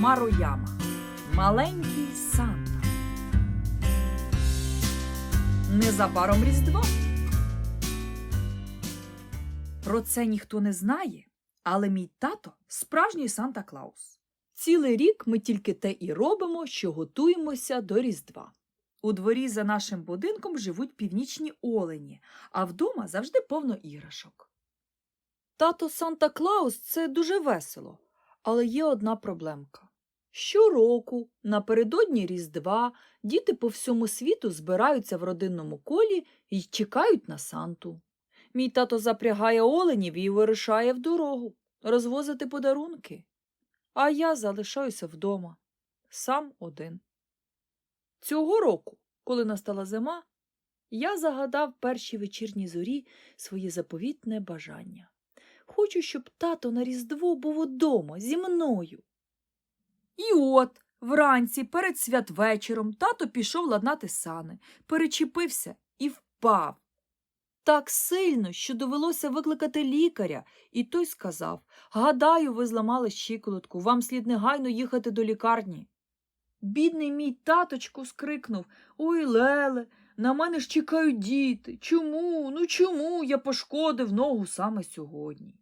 Марояма. Маленький Санта. Незабаром Різдво. Про це ніхто не знає, але мій тато справжній Санта Клаус. Цілий рік ми тільки те і робимо, що готуємося до Різдва. У дворі за нашим будинком живуть північні олені, а вдома завжди повно іграшок. Тато Санта Клаус це дуже весело, але є одна проблемка. Щороку, напередодні Різдва, діти по всьому світу збираються в родинному колі і чекають на Санту. Мій тато запрягає оленів і вирушає в дорогу розвозити подарунки. А я залишаюся вдома, сам один. Цього року, коли настала зима, я загадав першій вечірній зорі своє заповітне бажання. Хочу, щоб тато на Різдво був удома зі мною. І от вранці перед святвечором тато пішов ладнати сани, перечепився і впав. Так сильно, що довелося викликати лікаря, і той сказав Гадаю, ви зламали щиколотку, вам слід негайно їхати до лікарні. Бідний мій таточко скрикнув Ой, Леле, на мене ж чекають діти. Чому? Ну чому я пошкодив ногу саме сьогодні?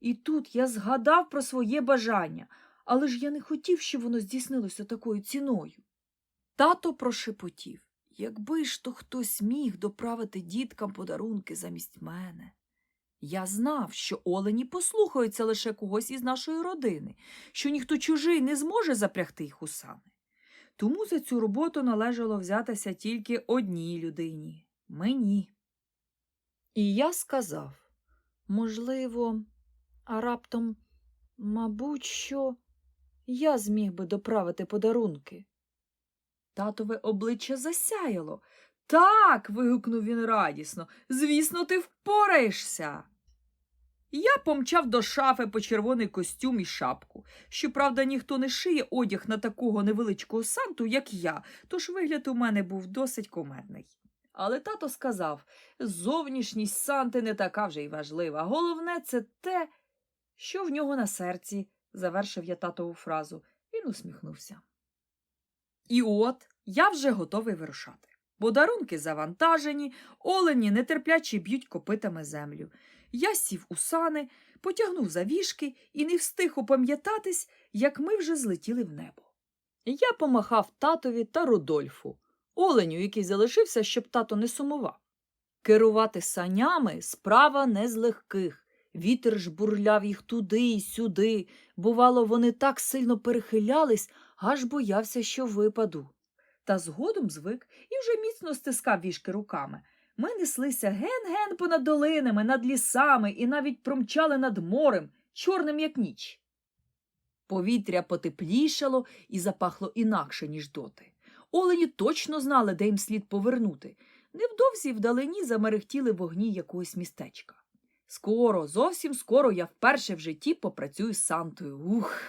І тут я згадав про своє бажання, але ж я не хотів, щоб воно здійснилося такою ціною. Тато прошепотів якби ж то хтось міг доправити діткам подарунки замість мене. Я знав, що олені послухаються лише когось із нашої родини, що ніхто чужий не зможе запрягти їх у сани. Тому за цю роботу належало взятися тільки одній людині мені. І я сказав можливо, а раптом, мабуть, що я зміг би доправити подарунки. Татове обличчя засяяло. Так. вигукнув він радісно. Звісно, ти впораєшся. Я помчав до шафи по червоний костюм і шапку. Щоправда, ніхто не шиє одяг на такого невеличкого санту, як я, тож вигляд у мене був досить комедний. Але тато сказав зовнішність санти не така вже й важлива. Головне, це те, що в нього на серці, завершив я татову фразу. Він усміхнувся. І от я вже готовий вирушати. Подарунки завантажені, олені нетерпляче б'ють копитами землю. Я сів у сани, потягнув завішки і не встиг опам'ятатись, як ми вже злетіли в небо. Я помахав татові та Рудольфу, оленю, який залишився, щоб тато не сумував. Керувати санями справа не з легких. Вітер ж бурляв їх туди й сюди. Бувало, вони так сильно перехилялись, аж боявся, що випаду. Та згодом звик і вже міцно стискав вішки руками. Ми неслися ген-ген понад долинами, над лісами і навіть промчали над морем, чорним, як ніч. Повітря потеплішало і запахло інакше, ніж доти. Олені точно знали, де їм слід повернути. Невдовзі вдалині замерехтіли вогні якогось містечка. Скоро, зовсім скоро я вперше в житті попрацюю з Сантою. Ух.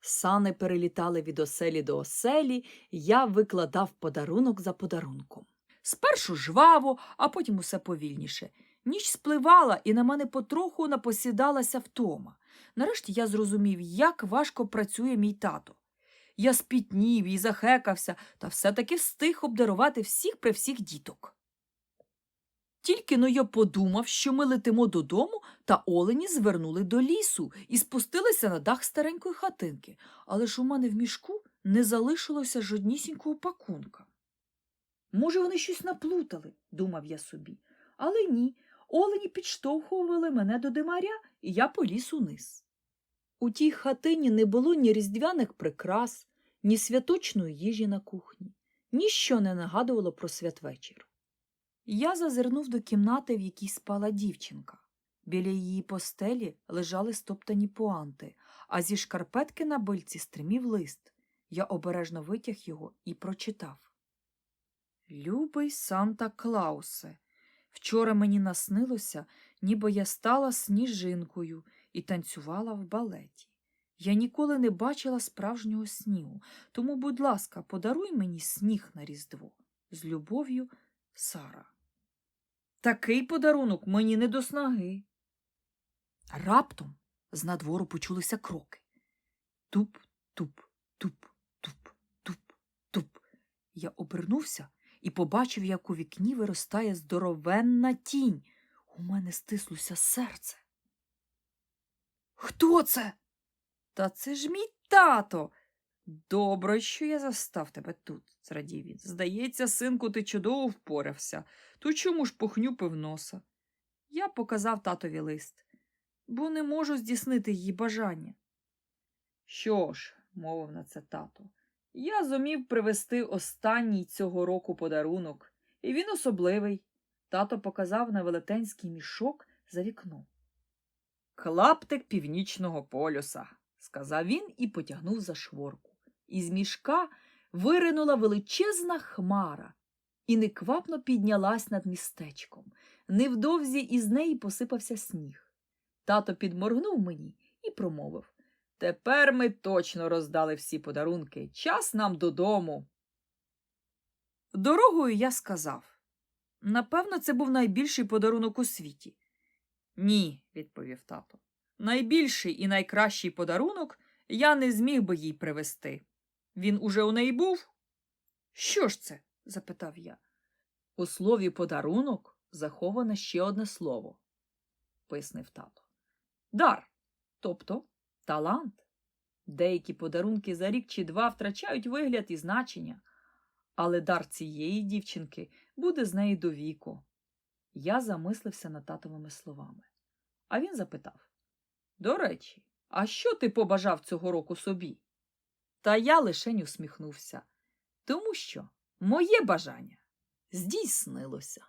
Сани перелітали від оселі до оселі, я викладав подарунок за подарунком. Спершу жваво, а потім усе повільніше. Ніч спливала, і на мене потроху напосідалася втома. Нарешті я зрозумів, як важко працює мій тато. Я спітнів і захекався, та все-таки встиг обдарувати всіх при всіх діток. Тільки но я подумав, що ми летимо додому, та олені звернули до лісу і спустилися на дах старенької хатинки, але ж у мене в мішку не залишилося жоднісінького пакунка. Може, вони щось наплутали, думав я собі, але ні, олені підштовхували мене до димаря, і я поліз униз. У тій хатині не було ні різдвяних прикрас, ні святочної їжі на кухні, ніщо не нагадувало про святвечір. Я зазирнув до кімнати, в якій спала дівчинка. Біля її постелі лежали стоптані пуанти, а зі шкарпетки на бильці стримів лист. Я обережно витяг його і прочитав. Любий Санта Клаусе, вчора мені наснилося, ніби я стала сніжинкою і танцювала в балеті. Я ніколи не бачила справжнього снігу, тому, будь ласка, подаруй мені сніг на Різдво. З любов'ю, Сара. Такий подарунок мені не до снаги. Раптом з надвору почулися кроки. Туп, Туп, туп, туп, туп, туп. Я обернувся і побачив, як у вікні виростає здоровенна тінь. У мене стислося серце. Хто це? Та це ж мій тато. Добре, що я застав тебе тут, зрадів він. Здається, синку, ти чудово впорався. То чому ж похнюпив носа? Я показав татові лист, бо не можу здійснити її бажання. Що ж, мовив на це тато, я зумів привезти останній цього року подарунок, і він особливий. Тато показав на велетенський мішок за вікном. Клаптик північного полюса, сказав він і потягнув за шворку. Із мішка виринула величезна хмара і неквапно піднялась над містечком. Невдовзі із неї посипався сніг. Тато підморгнув мені і промовив Тепер ми точно роздали всі подарунки. Час нам додому. Дорогою я сказав Напевно, це був найбільший подарунок у світі. Ні, відповів тато. Найбільший і найкращий подарунок я не зміг би їй привезти. Він уже у неї був? Що ж це? запитав я. У слові подарунок заховане ще одне слово, пояснив тато. Дар, тобто талант. Деякі подарунки за рік чи два втрачають вигляд і значення, але дар цієї дівчинки буде з неї до віку. Я замислився над татовими словами. А він запитав До речі, а що ти побажав цього року собі? Та я лишень усміхнувся, тому що моє бажання здійснилося.